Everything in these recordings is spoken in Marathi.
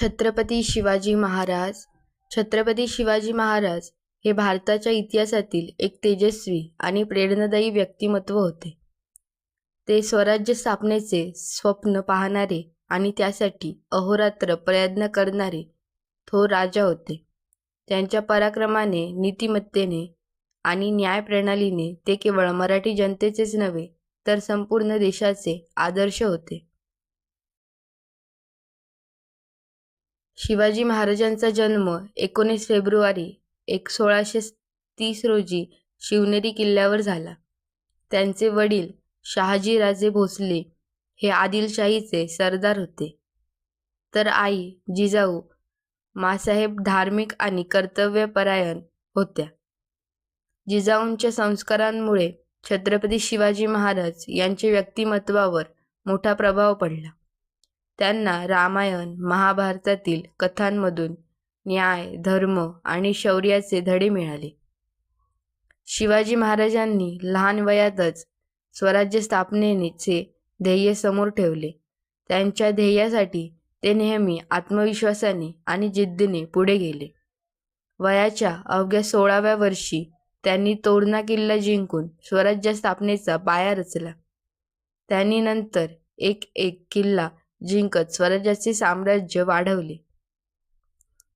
छत्रपती शिवाजी महाराज छत्रपती शिवाजी महाराज हे भारताच्या इतिहासातील एक तेजस्वी आणि प्रेरणादायी व्यक्तिमत्व होते. ते स्वराज्य स्थापनेचे स्वप्न पाहणारे आणि त्यासाठी अहोरात्र प्रयत्न करणारे थोर राजा होते. त्यांच्या पराक्रमाने नीतिमत्तेने आणि न्यायप्रणालीने ते केवळ मराठी जनतेचेच नव्हे तर संपूर्ण देशाचे आदर्श होते. शिवाजी महाराजांचा जन्म एकोणीस फेब्रुवारी एक सोळाशे तीस रोजी शिवनेरी किल्ल्यावर झाला. त्यांचे वडील शहाजीराजे भोसले हे आदिलशाहीचे सरदार होते. तर आई जिजाऊ मासाहेब धार्मिक आणि कर्तव्यपरायण होत्या. जिजाऊंच्या संस्कारांमुळे छत्रपती शिवाजी महाराज यांच्या व्यक्तिमत्वावर मोठा प्रभाव पडला. त्यांना रामायण महाभारतातील कथांमधून न्याय धर्म आणि शौर्याचे धडे मिळाले. शिवाजी महाराजांनी लहान वयातच स्वराज्य स्थापनेचे ध्येय समोर ठेवले. त्यांच्या ध्येयासाठी ते नेहमी आत्मविश्वासाने आणि जिद्दीने पुढे गेले. वयाच्या अवघ्या सोळाव्या वर्षी त्यांनी तोरणा किल्ला जिंकून स्वराज्य स्थापनेचा पाया रचला. त्यांनी नंतर एक एक किल्ला जिंकत स्वराज्याचे साम्राज्य वाढवले.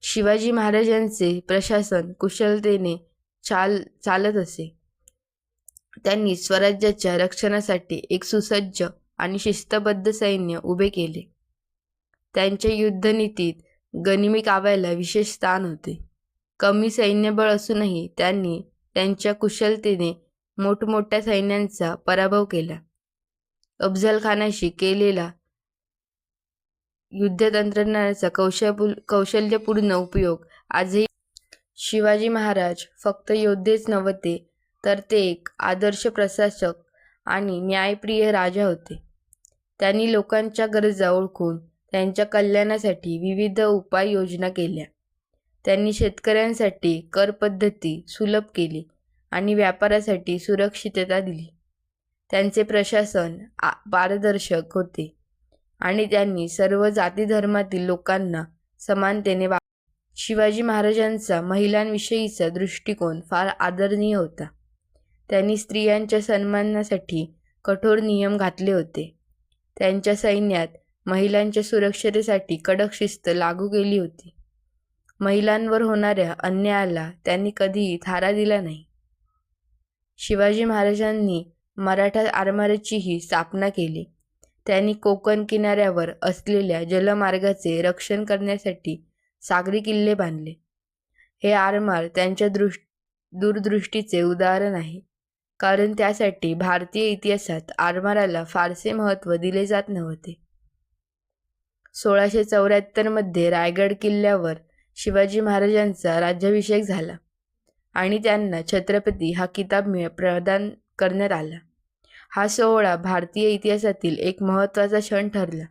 शिवाजी महाराजांचे प्रशासन कुशलतेने चाल चालत असे. त्यांनी स्वराज्याच्या रक्षणासाठी एक सुसज्ज आणि शिस्तबद्ध सैन्य उभे केले. त्यांच्या युद्धनीतीत गनिमी काव्याला विशेष स्थान होते. कमी सैन्यबळ असूनही त्यांनी त्यांच्या कुशलतेने मोठमोठ्या सैन्यांचा पराभव केला. अफजल खानाशी केलेला युद्धतंत्रज्ञानाचा कौशल कौशल्यपूर्ण उपयोग. आजही शिवाजी महाराज फक्त योद्धेच नव्हते तर ते एक आदर्श प्रशासक आणि न्यायप्रिय राजा होते. त्यांनी लोकांच्या गरजा ओळखून त्यांच्या कल्याणासाठी विविध उपाययोजना केल्या. त्यांनी शेतकऱ्यांसाठी कर पद्धती सुलभ केली आणि व्यापारासाठी सुरक्षितता दिली. त्यांचे प्रशासन पारदर्शक होते. आणि त्यांनी सर्व जाती धर्मातील लोकांना समानतेने वा शिवाजी महाराजांचा महिलांविषयीचा दृष्टिकोन फार आदरणीय होता. त्यांनी स्त्रियांच्या सन्मानासाठी कठोर नियम घातले होते. त्यांच्या सैन्यात महिलांच्या सुरक्षतेसाठी कडक शिस्त लागू केली होती. महिलांवर होणाऱ्या अन्यायाला त्यांनी कधीही थारा दिला नाही. शिवाजी महाराजांनी मराठा आरमाराचीही स्थापना केली. त्यांनी कोकण किनाऱ्यावर असलेल्या जलमार्गाचे रक्षण करण्यासाठी सागरी किल्ले बांधले. हे आरमार त्यांच्या दृष् दूरदृष्टीचे उदाहरण आहे कारण त्यासाठी भारतीय इतिहासात आरमाराला फारसे महत्त्व दिले जात नव्हते. सोळाशे चौऱ्याहत्तरमध्ये रायगड किल्ल्यावर शिवाजी महाराजांचा राज्याभिषेक झाला आणि त्यांना छत्रपती हा किताब मिळ प्रदान करण्यात आला. हा सोहळा भारतीय इतिहासातील एक महत्त्वाचा क्षण ठरला.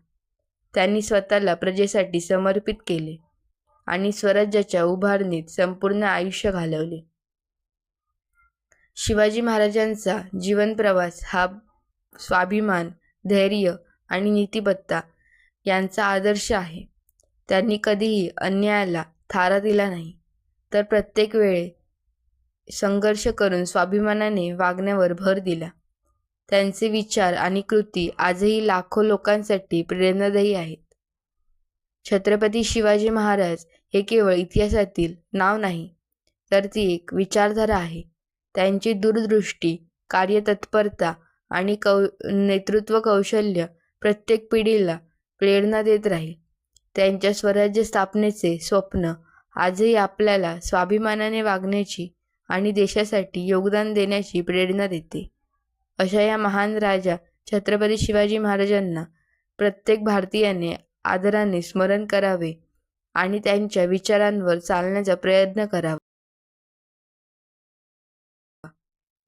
त्यांनी स्वतःला प्रजेसाठी समर्पित केले आणि स्वराज्याच्या उभारणीत संपूर्ण आयुष्य घालवले. शिवाजी महाराजांचा जीवनप्रवास हा स्वाभिमान धैर्य आणि नीतिबत्ता यांचा आदर्श आहे. त्यांनी कधीही अन्यायाला थारा दिला नाही तर प्रत्येक वेळे संघर्ष करून स्वाभिमानाने वागण्यावर भर दिला. त्यांचे विचार आणि कृती आजही लाखो लोकांसाठी प्रेरणादायी आहेत. छत्रपती शिवाजी महाराज हे केवळ इतिहासातील नाव नाही तर ती एक विचारधारा आहे. त्यांची दूरदृष्टी कार्यतत्परता आणि कौ नेतृत्व कौशल्य प्रत्येक पिढीला प्रेरणा देत राहील. त्यांच्या स्वराज्य स्थापनेचे स्वप्न आजही आपल्याला स्वाभिमानाने वागण्याची आणि देशासाठी योगदान देण्याची प्रेरणा देते. अशा या महान राजा छत्रपती शिवाजी महाराजांना प्रत्येक भारतीयाने आदराने स्मरण करावे आणि त्यांच्या विचारांवर चालण्याचा प्रयत्न करावा.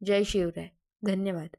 जय शिवराय. धन्यवाद.